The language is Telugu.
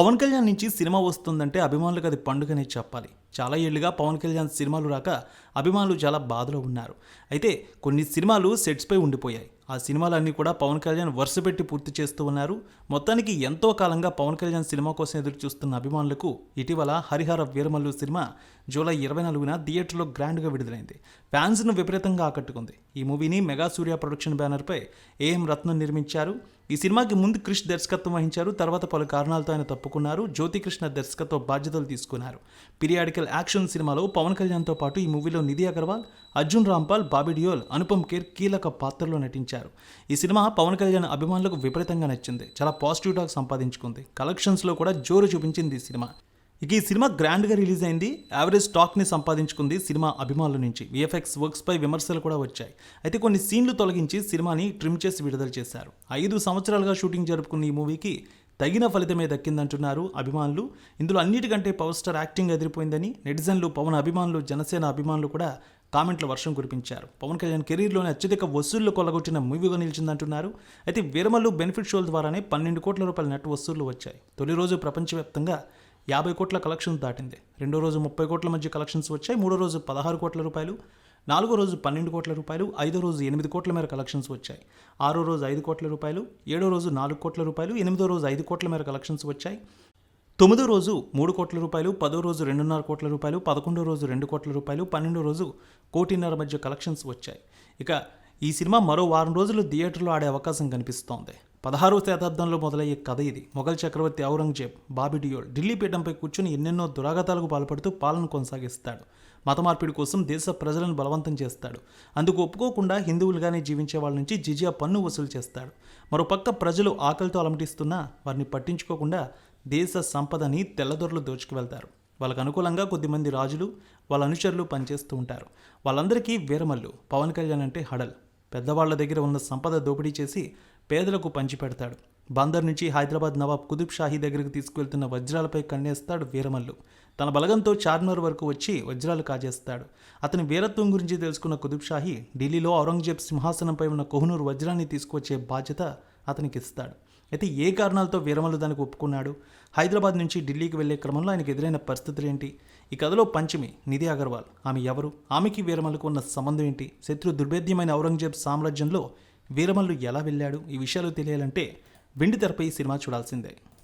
పవన్ కళ్యాణ్ నుంచి సినిమా వస్తుందంటే అభిమానులకు అది పండుగనే చెప్పాలి. చాలా ఏళ్ళుగా పవన్ కళ్యాణ్ సినిమాలు రాక అభిమానులు చాలా బాధలో ఉన్నారు. అయితే కొన్ని సినిమాలు సెట్స్పై ఉండిపోయాయి. ఆ సినిమాలన్నీ కూడా పవన్ కళ్యాణ్ వరుస పెట్టి పూర్తి చేస్తూ ఉన్నారు. మొత్తానికి ఎంతో కాలంగా పవన్ కళ్యాణ్ సినిమా కోసం ఎదురు చూస్తున్న అభిమానులకు ఇటీవల హరిహర వీరమల్లు సినిమా జూలై ఇరవై నాలుగున థియేటర్లో గ్రాండ్గా విడుదలైంది. ఫ్యాన్స్ను విపరీతంగా ఆకట్టుకుంది. ఈ మూవీని మెగా సూర్య ప్రొడక్షన్ బ్యానర్పై ఏఎం రత్నం నిర్మించారు. ఈ సినిమాకి ముందు క్రిష్ దర్శకత్వం వహించారు తర్వాత పలు కారణాలతో ఆయన తప్పుకున్నారు జ్యోతికృష్ణ దర్శకత్వ బాధ్యతలు తీసుకున్నారు. పీరియాడికల్ యాక్షన్ సినిమాలో పవన్ కళ్యాణ్తో పాటు ఈ మూవీలో నిధి అగర్వాల్ అర్జున్ రాంపాల్ బాబీ డియోల్ అనుపమ్ ఖేర్ కీలక పాత్రలో నటించారు. ఈ సినిమా పవన్ కళ్యాణ్ అభిమానులకు విపరీతంగా నచ్చింది. చాలా పాజిటివ్ టాక్ సంపాదించుకుంది. కలెక్షన్స్లో కూడా జోరు చూపించింది ఈ సినిమా. ఇక ఈ సినిమా గ్రాండ్గా రిలీజ్ అయింది. యావరేజ్ టాక్ని సంపాదించుకుంది సినిమా అభిమానుల నుంచి. విఎఫ్ఎక్స్ వర్క్స్పై విమర్శలు కూడా వచ్చాయి. అయితే కొన్ని సీన్లు తొలగించి సినిమాని ట్రిమ్ చేసి విడుదల చేశారు. ఐదు సంవత్సరాలుగా షూటింగ్ జరుపుకున్న ఈ మూవీకి తగిన ఫలితమే దక్కిందంటున్నారు అభిమానులు. ఇందులో అన్నిటికంటే పవర్ స్టార్ యాక్టింగ్ ఎదిరిపోయిందని నెటిజన్లు పవన్ అభిమానులు జనసేన అభిమానులు కూడా కామెంట్ల వర్షం కురిపించారు. పవన్ కళ్యాణ్ కెరీర్లోనే అత్యధిక వసూళ్ళు కొల్లగొట్టిన మూవీగా నిలిచిందంటున్నారు. అయితే విరమలు బెనిఫిట్ షోల ద్వారానే పన్నెండు కోట్ల రూపాయల నెట్ వసూళ్ళు వచ్చాయి. తొలి రోజు ప్రపంచవ్యాప్తంగా యాభై కోట్ల కలెక్షన్స్ దాటింది. రెండో రోజు ముప్పై కోట్ల మధ్య కలెక్షన్స్ వచ్చాయి మూడో రోజు పదహారు కోట్ల రూపాయలు నాలుగో రోజు పన్నెండు కోట్ల రూపాయలు ఐదో రోజు ఎనిమిది కోట్ల మేర కలెక్షన్స్ వచ్చాయి. ఆరో రోజు ఐదు కోట్ల రూపాయలు ఏడో రోజు నాలుగు కోట్ల రూపాయలు ఎనిమిదో రోజు ఐదు కోట్ల మేర కలెక్షన్స్ వచ్చాయి. తొమ్మిదో రోజు మూడు కోట్ల రూపాయలు పదో రోజు రెండున్నర కోట్ల రూపాయలు పదకొండో రోజు రెండు కోట్ల రూపాయలు పన్నెండో రోజు కోటిన్నర మధ్య కలెక్షన్స్ వచ్చాయి. ఇక ఈ సినిమా మరో వారం రోజులు థియేటర్లో ఆడే అవకాశం కనిపిస్తోంది. పదహారవ శతాబ్దంలో మొదలయ్యే కథ ఇది. మొఘల్ చక్రవర్తి ఔరంగజేబ్ బాబిడియోల్ ఢిల్లీ పీఠంపై కూర్చుని ఎన్నెన్నో దురాగతాలకు పాల్పడుతూ పాలన కొనసాగిస్తాడు. మత మార్పిడి కోసం దేశ ప్రజలను బలవంతం చేస్తాడు. అందుకు ఒప్పుకోకుండా హిందువులుగానే జీవించే వాళ్ళ నుంచి జిజియా పన్ను వసూలు చేస్తాడు. మరోపక్క ప్రజలు ఆకలితో అలమటిస్తున్నా వారిని పట్టించుకోకుండా దేశ సంపదని తెల్లదొరలు దోచుకు వెళ్తారు. వాళ్ళకు అనుకూలంగా కొద్దిమంది రాజులు వాళ్ళ అనుచరులు పనిచేస్తూ ఉంటారు. వాళ్ళందరికీ వీరమల్లు పవన్ కళ్యాణ్ అంటే హడల్. పెద్దవాళ్ళ దగ్గర ఉన్న సంపద దోపిడీ చేసి పేదలకు పంచిపెడతాడు బందర్ నుంచి హైదరాబాద్ నవాబ్ కుతుబ్ షాహీ దగ్గరకు తీసుకువెళ్తున్న వజ్రాలపై కన్నేస్తాడు వీరమల్లు. తన బలగంతో చార్మినార్ వరకు వచ్చి వజ్రాలు కాజేస్తాడు. అతని వీరత్వం గురించి తెలుసుకున్న కుతుబ్ షాహీ ఢిల్లీలో ఔరంగజేబ్ సింహాసనంపై ఉన్న కోహనూరు వజ్రాన్ని తీసుకొచ్చే బాధ్యత అతనికి ఇస్తాడు అయితే ఏ కారణాలతో వీరమల్లు దానికి ఒప్పుకున్నాడు? హైదరాబాద్ నుంచి ఢిల్లీకి వెళ్ళే క్రమంలో ఆయనకు ఎదురైన పరిస్థితులు ఏంటి? ఈ కథలో పంచమి నిధి అగర్వాల్. ఆమె ఎవరు? ఆమెకి వీరమల్లుకు ఉన్న సంబంధం ఏంటి? శత్రు దుర్భేద్యమైన ఔరంగజేబ్ సామ్రాజ్యంలో వీరమల్లు ఎలా వెళ్ళాడు? ఈ విషయాలు తెలియాలంటే వెండి తెరపై సినిమా చూడాల్సిందే.